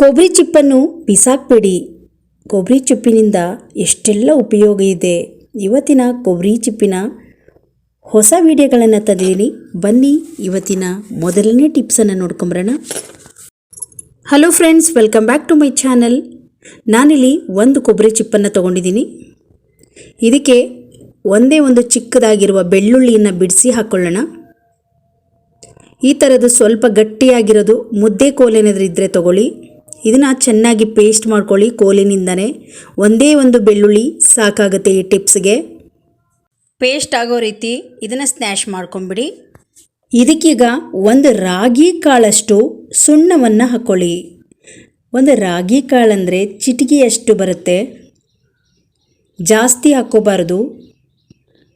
ಕೊಬ್ಬರಿ ಚಿಪ್ಪನ್ನು ಬಿಸಾಕ್ಬೇಡಿ. ಕೊಬ್ಬರಿ ಚಿಪ್ಪಿನಿಂದ ಎಷ್ಟೆಲ್ಲ ಉಪಯೋಗ ಇದೆ. ಇವತ್ತಿನ ಕೊಬ್ಬರಿ ಚಿಪ್ಪಿನ ಹೊಸ ವಿಡಿಯೋಗಳನ್ನು ತಂದಿದ್ದೀನಿ. ಬನ್ನಿ ಇವತ್ತಿನ ಮೊದಲನೇ ಟಿಪ್ಸನ್ನು ನೋಡ್ಕೊಂಬರೋಣ. Hello friends welcome back to my channel ನಾನಿಲ್ಲಿ ಒಂದು ಕೊಬ್ಬರಿ ಚಿಪ್ಪನ್ನು ತೊಗೊಂಡಿದ್ದೀನಿ. ಇದಕ್ಕೆ ಒಂದೇ ಒಂದು ಚಿಕ್ಕದಾಗಿರುವ ಬೆಳ್ಳುಳ್ಳಿಯನ್ನು ಬಿಡಿಸಿ ಹಾಕ್ಕೊಳ್ಳೋಣ ಈ ಥರದ್ದು ಸ್ವಲ್ಪ ಗಟ್ಟಿಯಾಗಿರೋದು ಮುದ್ದೆ ಕೋಲೇನಾದ್ರೂ ಇದ್ದರೆ ತಗೊಳ್ಳಿ. ಇದನ್ನು ಚೆನ್ನಾಗಿ ಪೇಸ್ಟ್ ಮಾಡ್ಕೊಳ್ಳಿ ಕೋಲಿನಿಂದನೇ. ಒಂದೇ ಒಂದು ಬೆಳ್ಳುಳ್ಳಿ ಸಾಕಾಗುತ್ತೆ ಈ ಟಿಪ್ಸ್ಗೆ ಪೇಸ್ಟ್ ಆಗೋ ರೀತಿ ಇದನ್ನು ಸ್ನ್ಯಾಶ್ ಮಾಡ್ಕೊಂಬಿಡಿ. ಇದಕ್ಕೀಗ ಒಂದು ರಾಗಿ ಕಾಳಷ್ಟು ಸುಣ್ಣವನ್ನು ಹಾಕ್ಕೊಳ್ಳಿ ಒಂದು ರಾಗಿ ಕಾಳಂದರೆ ಚಿಟಿಕೆಯಷ್ಟು ಬರುತ್ತೆ. ಜಾಸ್ತಿ ಹಾಕ್ಕೋಬಾರ್ದು.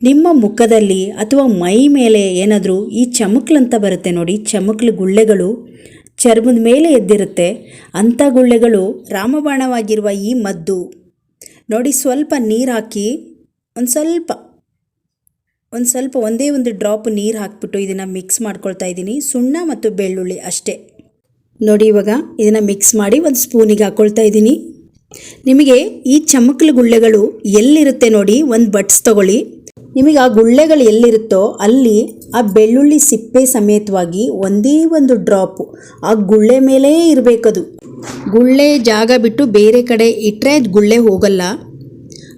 ನಿಮ್ಮ ಮುಖದಲ್ಲಿ ಅಥವಾ ಮೈ ಮೇಲೆ ಏನಾದರೂ ಈ ಚಮಕ್ಲಂತ ಬರುತ್ತೆ ನೋಡಿ ಚಮಕ್ಲು ಗುಳ್ಳೆಗಳು. ಚರ್ಮದ ಮೇಲೆ ಎದ್ದಿರುತ್ತೆ. ಅಂಥ ಗುಳ್ಳೆಗಳು ರಾಮಬಾಣವಾಗಿರುವ ಈ ಮದ್ದು. ನೋಡಿ ಸ್ವಲ್ಪ ನೀರು ಹಾಕಿ ಒಂದು ಸ್ವಲ್ಪ ಒಂದು ಸ್ವಲ್ಪ ಒಂದೇ ಒಂದು ಡ್ರಾಪ್ ನೀರು ಹಾಕ್ಬಿಟ್ಟು ಇದನ್ನು ಮಿಕ್ಸ್ ಮಾಡ್ಕೊಳ್ತಾ ಇದ್ದೀನಿ. ಸುಣ್ಣ ಮತ್ತು ಬೆಳ್ಳುಳ್ಳಿ ಅಷ್ಟೇ. ನೋಡಿ ಇವಾಗ ಇದನ್ನು ಮಿಕ್ಸ್ ಮಾಡಿ ಒಂದು ಸ್ಪೂನಿಗೆ ಹಾಕ್ಕೊಳ್ತಾ ಇದ್ದೀನಿ. ನಿಮಗೆ ಈ ಚಮಕಲು ಗುಳ್ಳೆಗಳು ಎಲ್ಲಿರುತ್ತೆ ನೋಡಿ, ಒಂದು ಬಟ್ಸ್ ತಗೊಳ್ಳಿ. ನಿಮಗೆ ಆ ಗುಳ್ಳೆಗಳು ಎಲ್ಲಿರುತ್ತೋ ಅಲ್ಲಿ ಆ ಬೆಳ್ಳುಳ್ಳಿ ಸಿಪ್ಪೆ ಸಮೇತವಾಗಿ ಒಂದೇ ಒಂದು ಡ್ರಾಪು ಆ ಗುಳ್ಳೆ ಮೇಲೇ ಇರಬೇಕದು. ಗುಳ್ಳೆ ಜಾಗ ಬಿಟ್ಟು ಬೇರೆ ಕಡೆ ಇಟ್ಟರೆ ಗುಳ್ಳೆ ಹೋಗಲ್ಲ.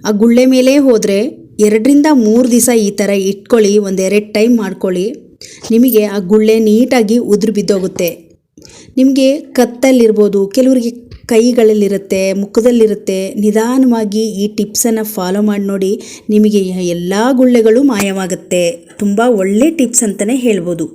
ಆ ಗುಳ್ಳೆ ಮೇಲೇ ಹೋದರೆ ಎರಡರಿಂದ ಮೂರು ದಿವಸ ಈ ಥರ ಇಟ್ಕೊಳ್ಳಿ ಒಂದೆರಡು ಟೈಮ್ ಮಾಡ್ಕೊಳ್ಳಿ. ನಿಮಗೆ ಆ ಗುಳ್ಳೆ ನೀಟಾಗಿ ಉದುರು ಬಿದ್ದೋಗುತ್ತೆ. ನಿಮಗೆ ಕತ್ತಲ್ಲಿರ್ಬೋದು ಕೆಲವರಿಗೆ ಕೈಗಳಲ್ಲಿರುತ್ತೆ, ಮುಖದಲ್ಲಿರುತ್ತೆ. ನಿಧಾನವಾಗಿ ಈ ಟಿಪ್ಸನ್ನು ಫಾಲೋ ಮಾಡಿ ನೋಡಿ, ನಿಮಗೆ ಎಲ್ಲ ಗುಳ್ಳೆಗಳು ಮಾಯವಾಗುತ್ತೆ. ತುಂಬ ಒಳ್ಳೆ ಟಿಪ್ಸ್ ಅಂತಲೇ ಹೇಳ್ಬೋದು.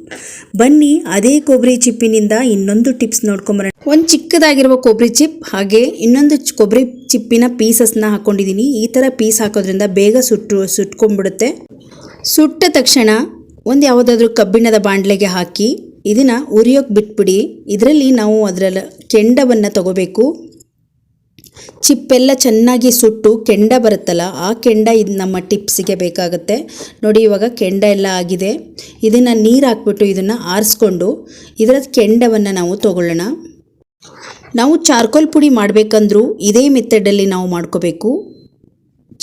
ಬನ್ನಿ, ಅದೇ ಕೊಬ್ಬರಿ ಚಿಪ್ಪಿನಿಂದ ಇನ್ನೊಂದು ಟಿಪ್ಸ್ ನೋಡ್ಕೊಂಬರೋಣ. ಒಂದು ಚಿಕ್ಕದಾಗಿರುವ ಕೊಬ್ಬರಿ ಚಿಪ್, ಹಾಗೆ ಇನ್ನೊಂದು ಕೊಬ್ಬರಿ ಚಿಪ್ಪಿನ ಪೀಸಸ್ನ ಹಾಕ್ಕೊಂಡಿದ್ದೀನಿ ಈ ಥರ ಪೀಸ್ ಹಾಕೋದ್ರಿಂದ ಬೇಗ ಸುಟ್ಟು, ಸುಟ್ಕೊಂಡ್ಬಿಡುತ್ತೆ. ಸುಟ್ಟ ತಕ್ಷಣ ಒಂದು ಯಾವುದಾದ್ರೂ ಕಬ್ಬಿಣದ ಬಾಂಡ್ಲೆಗೆ ಹಾಕಿ ಇದನ್ನು ಉರಿಯೋಕೆ ಬಿಟ್ಬಿಡಿ. ಇದರಲ್ಲಿ ನಾವು ಅದರ ಕೆಂಡವನ್ನು ತಗೋಬೇಕು. ಚಿಪ್ಪೆಲ್ಲ ಚೆನ್ನಾಗಿ ಸುಟ್ಟು ಕೆಂಡ ಬರುತ್ತಲ್ಲ, ಆ ಕೆಂಡ ಇದು ನಮ್ಮ ಟಿಪ್ಸಿಗೆ ಬೇಕಾಗುತ್ತೆ. ನೋಡಿ, ಇವಾಗ ಕೆಂಡ ಎಲ್ಲ ಆಗಿದೆ. ಇದನ್ನು ನೀರು ಹಾಕ್ಬಿಟ್ಟು ಇದನ್ನು ಆರಿಸ್ಕೊಂಡು ಇದರ ಕೆಂಡವನ್ನು ನಾವು ತಗೊಳ್ಳೋಣ. ನಾವು ಚಾರ್ಕೋಲ್ ಪುಡಿ ಮಾಡಬೇಕಂದ್ರೂ ಇದೇ ಮೆಥಡಲ್ಲಿ ನಾವು ಮಾಡ್ಕೋಬೇಕು.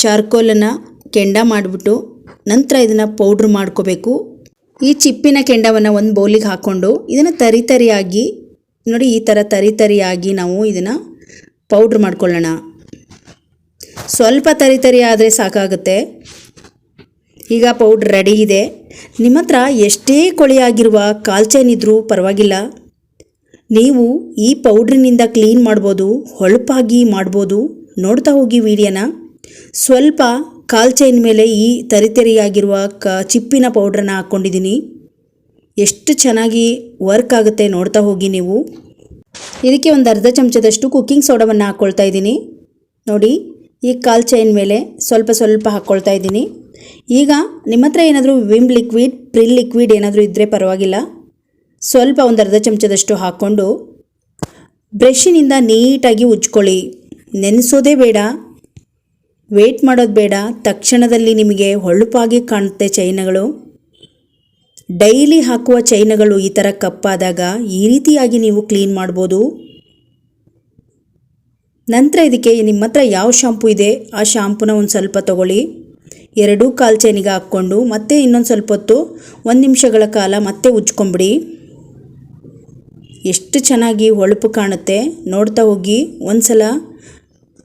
ಚಾರ್ಕೋಲನ್ನು ಕೆಂಡ ಮಾಡಿಬಿಟ್ಟು ನಂತರ ಇದನ್ನು ಪೌಡ್ರ್ ಮಾಡ್ಕೋಬೇಕು. ಈ ಚಿಪ್ಪಿನ ಕೆಂಡವನ್ನು ಒಂದು ಬೌಲಿಗೆ ಹಾಕ್ಕೊಂಡು ಇದನ್ನು ತರಿ ತರಿಯಾಗಿ, ನೋಡಿ ಈ ಥರ ತರಿ ತರಿಯಾಗಿ ನಾವು ಇದನ್ನು ಪೌಡ್ರ್ ಮಾಡ್ಕೊಳ್ಳೋಣ. ಸ್ವಲ್ಪ ತರಿ ತರಿ ಆದರೆ ಸಾಕಾಗುತ್ತೆ. ಈಗ ಪೌಡ್ರ್ ರೆಡಿ ಇದೆ. ನಿಮ್ಮ ಹತ್ರ ಎಷ್ಟೇ ಕೊಳೆಯಾಗಿರುವ ಕಾಲ್ಚೈನ್ ಇದ್ದರೂ ಪರವಾಗಿಲ್ಲ. ನೀವು ಈ ಪೌಡ್ರಿನಿಂದ ಕ್ಲೀನ್ ಮಾಡ್ಬೋದು, ಹೊಳಪಾಗಿ ಮಾಡ್ಬೋದು. ನೋಡ್ತಾ ಹೋಗಿ ವಿಡಿಯೋನ. ಸ್ವಲ್ಪ ಕಾಲ್ ಚೈನ್ ಮೇಲೆ ಈ ತರಿತರಿಯಾಗಿರುವ ಕ ಚಿಪ್ಪಿನ ಪೌಡ್ರನ್ನ ಹಾಕ್ಕೊಂಡಿದ್ದೀನಿ. ಎಷ್ಟು ಚೆನ್ನಾಗಿ ವರ್ಕ್ ಆಗುತ್ತೆ ನೋಡ್ತಾ ಹೋಗಿ ನೀವು. ಇದಕ್ಕೆ ಒಂದು ಅರ್ಧ ಚಮಚದಷ್ಟು ಕುಕ್ಕಿಂಗ್ ಸೋಡವನ್ನು ಹಾಕ್ಕೊಳ್ತಾ ಇದ್ದೀನಿ. ನೋಡಿ, ಈ ಕಾಲ್ ಚೈನ್ ಮೇಲೆ ಸ್ವಲ್ಪ ಸ್ವಲ್ಪ ಹಾಕ್ಕೊಳ್ತಾ ಇದ್ದೀನಿ. ಈಗ ನಿಮ್ಮ ಹತ್ರ ಏನಾದರೂ ವಿಮ್ ಲಿಕ್ವಿಡ್, ಪ್ರಿಲ್ ಲಿಕ್ವಿಡ್ ಏನಾದರೂ ಇದ್ದರೆ ಪರವಾಗಿಲ್ಲ. ಸ್ವಲ್ಪ ಒಂದು ಅರ್ಧ ಚಮಚದಷ್ಟು ಹಾಕ್ಕೊಂಡು ಬ್ರಷಿನಿಂದ ನೀಟಾಗಿ ಉಜ್ಕೊಳ್ಳಿ. ನೆನೆಸೋದೇ ಬೇಡ. ವೇಟ್ ಮಾಡೋದು ಬೇಡ. ತಕ್ಷಣದಲ್ಲಿ ನಿಮಗೆ ಹೊಳಪಾಗಿ ಕಾಣುತ್ತೆ ಚೈನಗಳು. ಡೈಲಿ ಹಾಕುವ ಚೈನಗಳು ಈ ಥರ ಕಪ್ಪಾದಾಗ ಈ ರೀತಿಯಾಗಿ ನೀವು ಕ್ಲೀನ್ ಮಾಡ್ಬೋದು. ನಂತರ ಇದಕ್ಕೆ ನಿಮ್ಮ ಹತ್ರ ಯಾವ ಶಾಂಪು ಇದೆ? ಆ ಶಾಂಪುನ ಒಂದು ಸ್ವಲ್ಪ ತಗೊಳ್ಳಿ. ಎರಡೂ ಕಾಲು ಚೈನಿಗೆ ಹಾಕ್ಕೊಂಡು ಮತ್ತೆ ಇನ್ನೊಂದು ಸ್ವಲ್ಪ ಹೊತ್ತು ಒಂದು ನಿಮಿಷಗಳ ಕಾಲ ಮತ್ತೆ ಉಜ್ಕೊಂಬಿಡಿ. ಎಷ್ಟು ಚೆನ್ನಾಗಿ ಹೊಳಪು ಕಾಣುತ್ತೆ ನೋಡ್ತಾ ಹೋಗಿ. ಒಂದು ಸಲ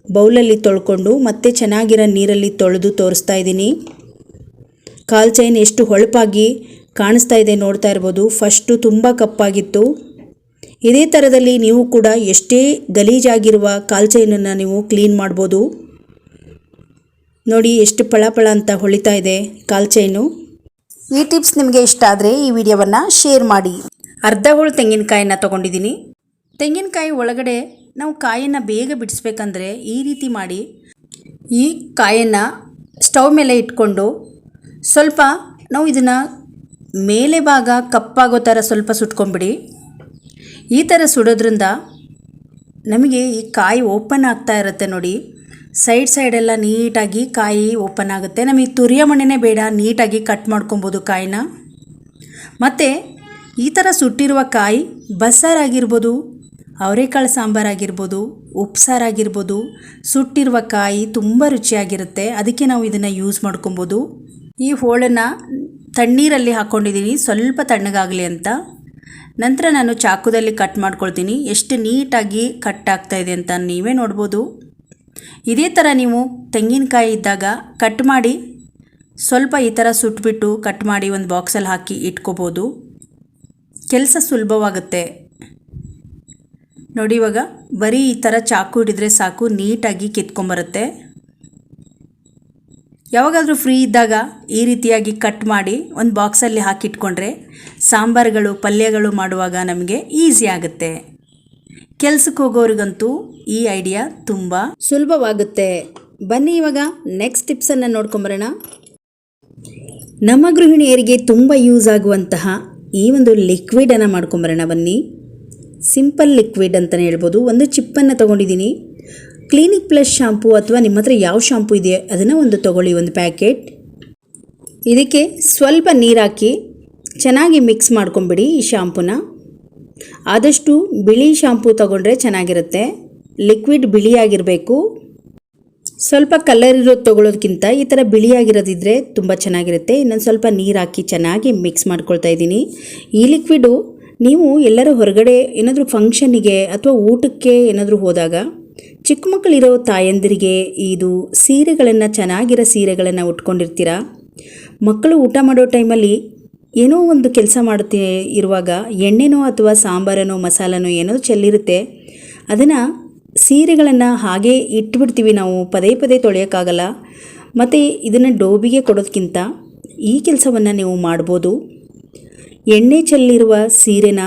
ಬೌಲಲ್ಲಿ ತೊಳ್ಕೊಂಡು ಮತ್ತೆ ಚೆನ್ನಾಗಿರೋ ನೀರಲ್ಲಿ ತೊಳೆದು ತೋರಿಸ್ತಾ ಇದ್ದೀನಿ. ಕಾಲ್ ಚೈನ್ ಎಷ್ಟು ಹೊಳಪಾಗಿ ಕಾಣಿಸ್ತಾ ಇದೆ ನೋಡ್ತಾ ಇರ್ಬೋದು. ಫಸ್ಟು ತುಂಬ ಕಪ್ಪಾಗಿತ್ತು. ಇದೇ ಥರದಲ್ಲಿ ನೀವು ಕೂಡ ಎಷ್ಟೇ ಗಲೀಜಾಗಿರುವ ಕಾಲ್ ಚೈನನ್ನು ನೀವು ಕ್ಲೀನ್ ಮಾಡ್ಬೋದು. ನೋಡಿ ಎಷ್ಟು ಪಳಪಳ ಅಂತ ಹೊಳಿತಾ ಇದೆ ಕಾಲ್ ಚೈನು. ಈ ಟಿಪ್ಸ್ ನಿಮಗೆ ಇಷ್ಟ ಆದರೆ ಈ ವಿಡಿಯೋವನ್ನು ಶೇರ್ ಮಾಡಿ. ಅರ್ಧ ಹೋಳು ತೆಂಗಿನಕಾಯಿನ ತೊಗೊಂಡಿದ್ದೀನಿ. ತೆಂಗಿನಕಾಯಿ ಒಳಗಡೆ ನಾವು ಕಾಯನ್ನು ಬೇಗ ಬಿಡಿಸ್ಬೇಕಂದ್ರೆ ಈ ರೀತಿ ಮಾಡಿ ಈ ಕಾಯನ್ನು ಸ್ಟವ್ ಮೇಲೆ ಇಟ್ಕೊಂಡು ಸ್ವಲ್ಪ ನಾವು ಇದನ್ನು ಮೇಲೆ ಭಾಗ ಕಪ್ಪಾಗೋ ಥರ ಸ್ವಲ್ಪ ಸುಟ್ಕೊಂಬಿಡಿ. ಈ ಥರ ಸುಡೋದ್ರಿಂದ ನಮಗೆ ಈ ಕಾಯಿ ಓಪನ್ ಆಗ್ತಾ ಇರುತ್ತೆ ನೋಡಿ. ಸೈಡ್ ಸೈಡೆಲ್ಲ ನೀಟಾಗಿ ಕಾಯಿ ಓಪನ್ ಆಗುತ್ತೆ. ನಮಗೆ ತುರಿಯ ಮಣ್ಣೆನೇ ಬೇಡ, ನೀಟಾಗಿ ಕಟ್ ಮಾಡ್ಕೊಬೋದು ಕಾಯಿನ. ಮತ್ತು ಈ ಥರ ಸುಟ್ಟಿರುವ ಕಾಯಿ ಬಸ್ಸಾರಾಗಿರ್ಬೋದು ಅವರೆಕಾಳು ಸಾಂಬಾರಾಗಿರ್ಬೋದು, ಉಪ್ಸಾರಾಗಿರ್ಬೋದು, ಸುಟ್ಟಿರುವ ಕಾಯಿ ತುಂಬ ರುಚಿಯಾಗಿರುತ್ತೆ. ಅದಕ್ಕೆ ನಾವು ಇದನ್ನು ಯೂಸ್ ಮಾಡ್ಕೊಬೋದು. ಈ ಹೋಳನ್ನು ತಣ್ಣೀರಲ್ಲಿ ಹಾಕ್ಕೊಂಡಿದ್ದೀನಿ ಸ್ವಲ್ಪ ತಣ್ಣಗಾಗಲಿ ಅಂತ. ನಂತರ ನಾನು ಚಾಕುದಲ್ಲಿ ಕಟ್ ಮಾಡ್ಕೊಳ್ತೀನಿ. ಎಷ್ಟು ನೀಟಾಗಿ ಕಟ್ ಆಗ್ತಾ ಇದೆ ಅಂತ ನೀವೇ ನೋಡ್ಬೋದು. ಇದೇ ಥರ ನೀವು ತೆಂಗಿನಕಾಯಿ ಇದ್ದಾಗ ಕಟ್ ಮಾಡಿ, ಸ್ವಲ್ಪ ಈ ಥರ ಸುಟ್ಬಿಟ್ಟು ಕಟ್ ಮಾಡಿ ಒಂದು ಬಾಕ್ಸಲ್ಲಿ ಹಾಕಿ ಇಟ್ಕೋಬೋದು. ಕೆಲಸ ಸುಲಭವಾಗುತ್ತೆ. ನೋಡಿ ಇವಾಗ, ಬರೀ ಈ ಥರ ಚಾಕು ಹಿಡಿದ್ರೆ ಸಾಕು, ನೀಟಾಗಿ ಕಿತ್ಕೊಂಬರುತ್ತೆ. ಯಾವಾಗಾದರೂ ಫ್ರೀ ಇದ್ದಾಗ ಈ ರೀತಿಯಾಗಿ ಕಟ್ ಮಾಡಿ ಒಂದು ಬಾಕ್ಸಲ್ಲಿ ಹಾಕಿಟ್ಕೊಂಡ್ರೆ ಸಾಂಬಾರುಗಳು, ಪಲ್ಯಗಳು ಮಾಡುವಾಗ ನಮಗೆ ಈಸಿ ಆಗುತ್ತೆ. ಕೆಲ್ಸಕ್ಕೆ ಹೋಗೋರಿಗಂತೂ ಈ ಐಡಿಯಾ ತುಂಬ ಸುಲಭವಾಗುತ್ತೆ. ಬನ್ನಿ ಇವಾಗ ನೆಕ್ಸ್ಟ್ ಟಿಪ್ಸನ್ನು ನೋಡ್ಕೊಂಬರೋಣ. ನಮ್ಮ ಗೃಹಿಣಿಯರಿಗೆ ತುಂಬ ಯೂಸ್ ಆಗುವಂತಹ ಈ ಒಂದು ಲಿಕ್ವಿಡನ್ನು ಮಾಡ್ಕೊಂಬರೋಣ ಬನ್ನಿ. ಸಿಂಪಲ್ ಲಿಕ್ವಿಡ್ ಅಂತಲೇ ಹೇಳ್ಬೋದು. ಒಂದು ಚಿಪ್ಪನ್ನು ತೊಗೊಂಡಿದ್ದೀನಿ. ಕ್ಲಿನಿಕ್ ಪ್ಲಸ್ ಶಾಂಪೂ ಅಥವಾ ನಿಮ್ಮ ಹತ್ರ ಯಾವ ಶಾಂಪು ಇದೆ ಅದನ್ನು ಒಂದು ತೊಗೊಳ್ಳಿ ಒಂದು ಪ್ಯಾಕೆಟ್. ಇದಕ್ಕೆ ಸ್ವಲ್ಪ ನೀರಾಕಿ ಚೆನ್ನಾಗಿ ಮಿಕ್ಸ್ ಮಾಡ್ಕೊಂಬಿಡಿ ಈ ಶಾಂಪುನ. ಆದಷ್ಟು ಬಿಳಿ ಶಾಂಪು ತೊಗೊಂಡ್ರೆ ಚೆನ್ನಾಗಿರುತ್ತೆ. ಲಿಕ್ವಿಡ್ ಬಿಳಿಯಾಗಿರಬೇಕು. ಸ್ವಲ್ಪ ಕಲರ್ ಇರೋದು ತೊಗೊಳೋದಕ್ಕಿಂತ ಈ ಥರ ಬಿಳಿಯಾಗಿರೋದಿದ್ರೆ ತುಂಬ ಚೆನ್ನಾಗಿರುತ್ತೆ. ಇನ್ನೊಂದು ಸ್ವಲ್ಪ ನೀರು ಹಾಕಿ ಚೆನ್ನಾಗಿ ಮಿಕ್ಸ್ ಮಾಡ್ಕೊಳ್ತಾ ಇದ್ದೀನಿ. ಈ ಲಿಕ್ವಿಡು ನೀವು ಎಲ್ಲರೂ ಹೊರಗಡೆ ಏನಾದರೂ ಫಂಕ್ಷನ್ನಿಗೆ ಅಥವಾ ಊಟಕ್ಕೆ ಏನಾದರೂ ಹೋದಾಗ ಚಿಕ್ಕ ಮಕ್ಕಳಿರೋ ತಾಯಂದಿರಿಗೆ ಇದು ಸೀರೆಗಳನ್ನು, ಚೆನ್ನಾಗಿರೋ ಸೀರೆಗಳನ್ನು ಉಟ್ಕೊಂಡಿರ್ತೀರಾ? ಮಕ್ಕಳು ಊಟ ಮಾಡೋ ಟೈಮಲ್ಲಿ ಏನೋ ಒಂದು ಕೆಲಸ ಮಾಡುತ್ತೆ ಇರುವಾಗ ಎಣ್ಣೆನೋ ಅಥವಾ ಸಾಂಬಾರನೋ, ಮಸಾಲನೋ ಏನೋ ಚೆಲ್ಲಿರುತ್ತೆ. ಅದನ್ನು ಸೀರೆಗಳನ್ನು ಹಾಗೆ ಇಟ್ಬಿಡ್ತೀವಿ ನಾವು, ಪದೇ ಪದೇ ತೊಳೆಯೋಕ್ಕಾಗಲ್ಲ. ಮತ್ತು ಇದನ್ನು ಡೋಬಿಗೆ ಕೊಡೋದಕ್ಕಿಂತ ಈ ಕೆಲಸವನ್ನು ನೀವು ಮಾಡ್ಬೋದು. ಎಣ್ಣೆ ಚೆಲ್ಲಿರುವ ಸೀರೆನ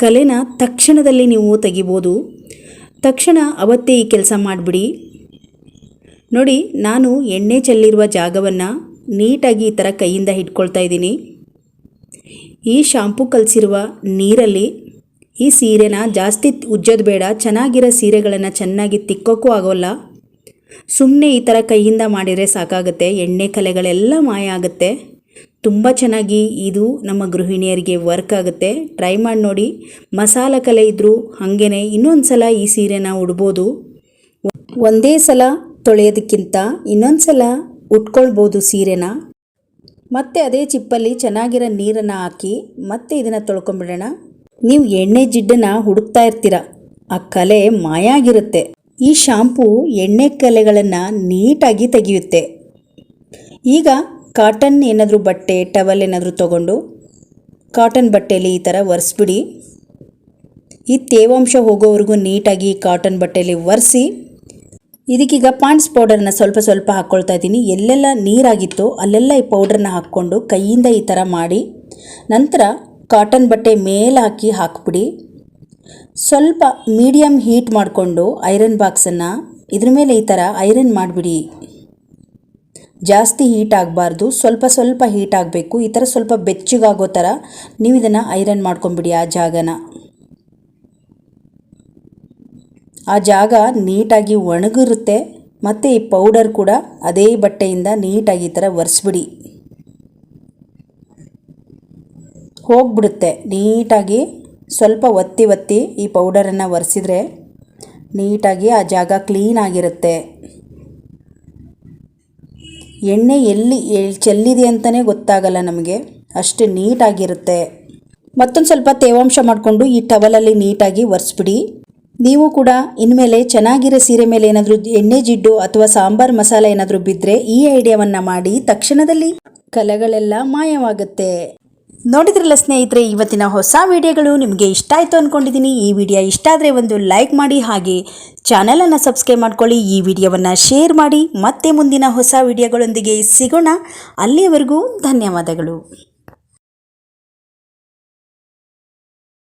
ಕಲೆನ ತಕ್ಷಣದಲ್ಲಿ ನೀವು ತೆಗಿಬೋದು. ತಕ್ಷಣ ಅವತ್ತೇ ಈ ಕೆಲಸ ಮಾಡಿಬಿಡಿ. ನೋಡಿ, ನಾನು ಎಣ್ಣೆ ಚೆಲ್ಲಿರುವ ಜಾಗವನ್ನು ನೀಟಾಗಿ ಈ ಥರ ಕೈಯಿಂದ ಹಿಡ್ಕೊಳ್ತಾ ಇದ್ದೀನಿ. ಈ ಶಾಂಪು ಕಲಸಿರುವ ನೀರಲ್ಲಿ ಈ ಸೀರೆನ ಜಾಸ್ತಿ ಉಜ್ಜೋದು ಬೇಡ, ಚೆನ್ನಾಗಿರೋ ಸೀರೆಗಳನ್ನು ಚೆನ್ನಾಗಿ ತಿಕ್ಕೋಕ್ಕೂ ಆಗೋಲ್ಲ. ಸುಮ್ಮನೆ ಈ ಥರ ಕೈಯಿಂದ ಮಾಡಿದರೆ ಸಾಕಾಗುತ್ತೆ, ಎಣ್ಣೆ ಕಲೆಗಳೆಲ್ಲ ಮಾಯ ಆಗುತ್ತೆ. ತುಂಬ ಚೆನ್ನಾಗಿ ಇದು ನಮ್ಮ ಗೃಹಿಣಿಯರಿಗೆ ವರ್ಕ್ ಆಗುತ್ತೆ. ಟ್ರೈ ಮಾಡಿ ನೋಡಿ. ಮಸಾಲ ಕಲೆ ಇದ್ದರೂ ಹಾಗೇ ಇನ್ನೊಂದು ಸಲ ಈ ಸೀರೆನ ಉಡ್ಬೋದು. ಒಂದೇ ಸಲ ತೊಳೆಯೋದಕ್ಕಿಂತ ಇನ್ನೊಂದು ಸಲ ಉಟ್ಕೊಳ್ಬೋದು ಸೀರೆನ. ಮತ್ತೆ ಅದೇ ಚಿಪ್ಪಲ್ಲಿ ಚೆನ್ನಾಗಿರೋ ನೀರನ್ನು ಹಾಕಿ ಮತ್ತೆ ಇದನ್ನು ತೊಳ್ಕೊಂಬಿಡೋಣ. ನೀವು ಎಣ್ಣೆ ಜಿಡ್ಡನ್ನು ಹುಡುಕ್ತಾ ಇರ್ತೀರ. ಆ ಕಲೆ ಮಾಯ ಆಗಿರುತ್ತೆ ಈ ಶಾಂಪೂ ಎಣ್ಣೆ ಕಲೆಗಳನ್ನು ನೀಟಾಗಿ ತೆಗೆಯುತ್ತೆ. ಈಗ ಕಾಟನ್ ಏನಾದರೂ ಬಟ್ಟೆ, ಟವಲ್ ಏನಾದರೂ ತೊಗೊಂಡು ಕಾಟನ್ ಬಟ್ಟೆಯಲ್ಲಿ ಈ ಥರ ಒರೆಸ್ಬಿಡಿ. ಈ ತೇವಾಂಶ ಹೋಗೋವರೆಗೂ ನೀಟಾಗಿ ಕಾಟನ್ ಬಟ್ಟೆಯಲ್ಲಿ ಒರೆಸಿ. ಇದಕ್ಕೀಗ ಪಾಂಡ್ಸ್ ಪೌಡರ್ನ ಸ್ವಲ್ಪ ಸ್ವಲ್ಪ ಹಾಕ್ಕೊಳ್ತಾ ಇದ್ದೀನಿ. ಎಲ್ಲೆಲ್ಲ ನೀರಾಗಿತ್ತು ಅಲ್ಲೆಲ್ಲ ಈ ಪೌಡ್ರನ್ನ ಹಾಕ್ಕೊಂಡು ಕೈಯಿಂದ ಈ ಥರ ಮಾಡಿ. ನಂತರ ಕಾಟನ್ ಬಟ್ಟೆ ಮೇಲೆ ಹಾಕಿ ಹಾಕ್ಬಿಡಿ. ಸ್ವಲ್ಪ ಮೀಡಿಯಮ್ ಹೀಟ್ ಮಾಡಿಕೊಂಡು ಐರನ್ ಬಾಕ್ಸನ್ನು ಇದ್ರ ಮೇಲೆ ಈ ಥರ ಐರನ್ ಮಾಡಿಬಿಡಿ. ಜಾಸ್ತಿ ಹೀಟ್ ಆಗಬಾರ್ದು, ಸ್ವಲ್ಪ ಸ್ವಲ್ಪ ಹೀಟ್ ಆಗಬೇಕು, ಈ ಥರ ಸ್ವಲ್ಪ ಬೆಚ್ಚಗಾಗೋ ಥರ ನೀವು ಇದನ್ನು ಐರನ್ ಮಾಡ್ಕೊಂಬಿಡಿ ಆ ಜಾಗನ. ಆ ಜಾಗ ನೀಟಾಗಿ ಒಣಗಿರುತ್ತೆ, ಮತ್ತು ಈ ಪೌಡರ್ ಕೂಡ ಅದೇ ಬಟ್ಟೆಯಿಂದ ನೀಟಾಗಿ ಈ ಥರ ಒರೆಸ್ಬಿಡಿ. ಹೋಗ್ಬಿಡುತ್ತೆ, ನೀಟಾಗಿ ಸ್ವಲ್ಪ ಒತ್ತಿ ಒತ್ತಿ ಈ ಪೌಡರನ್ನು ಒರೆಸಿದ್ರೆ ನೀಟಾಗಿ ಆ ಜಾಗ ಕ್ಲೀನ್ ಆಗಿರುತ್ತೆ. ಎಣ್ಣೆ ಎಲ್ಲಿ ಎಲ್- ಚೆಲ್ಲಿದೆ ಅಂತಲೇ ಗೊತ್ತಾಗಲ್ಲ ನಮಗೆ. ಅಷ್ಟು ನೀಟಾಗಿರುತ್ತೆ. ಮತ್ತೊಂದು ಸ್ವಲ್ಪ ತೇವಾಂಶ ಮಾಡಿಕೊಂಡು ಈ ಟವಲಲ್ಲಿ ನೀಟಾಗಿ ಒರೆಸ್ಬಿಡಿ. ನೀವು ಕೂಡ ಇನ್ಮೇಲೆ ಚೆನ್ನಾಗಿರೋ ಸೀರೆ ಮೇಲೆ ಏನಾದರೂ ಎಣ್ಣೆ ಜಿಡ್ಡು ಅಥವಾ ಸಾಂಬಾರ್ ಮಸಾಲೆ ಏನಾದರೂ ಬಿದ್ದರೆ ಈ ಐಡಿಯಾವನ್ನು ಮಾಡಿ ತಕ್ಷಣದಲ್ಲಿ ಕಲೆಗಳೆಲ್ಲ ಮಾಯವಾಗುತ್ತೆ. ನೋಡಿದ್ರಲ್ಲ ಸ್ನೇಹಿತರೆ, ಇವತ್ತಿನ ಹೊಸ ವಿಡಿಯೋಗಳು ನಿಮಗೆ ಇಷ್ಟ ಆಯಿತು ಅಂದ್ಕೊಂಡಿದ್ದೀನಿ ಈ ವಿಡಿಯೋ ಇಷ್ಟ ಆದರೆ ಒಂದು ಲೈಕ್ ಮಾಡಿ ಹಾಗೆ ಚಾನಲನ್ನು ಸಬ್ಸ್ಕ್ರೈಬ್ ಮಾಡ್ಕೊಳ್ಳಿ. ಈ ವಿಡಿಯೋವನ್ನು ಶೇರ್ ಮಾಡಿ ಮತ್ತೆ ಮುಂದಿನ ಹೊಸ ವಿಡಿಯೋಗಳೊಂದಿಗೆ ಸಿಗೋಣ. ಅಲ್ಲಿಯವರೆಗೂ ಧನ್ಯವಾದಗಳು.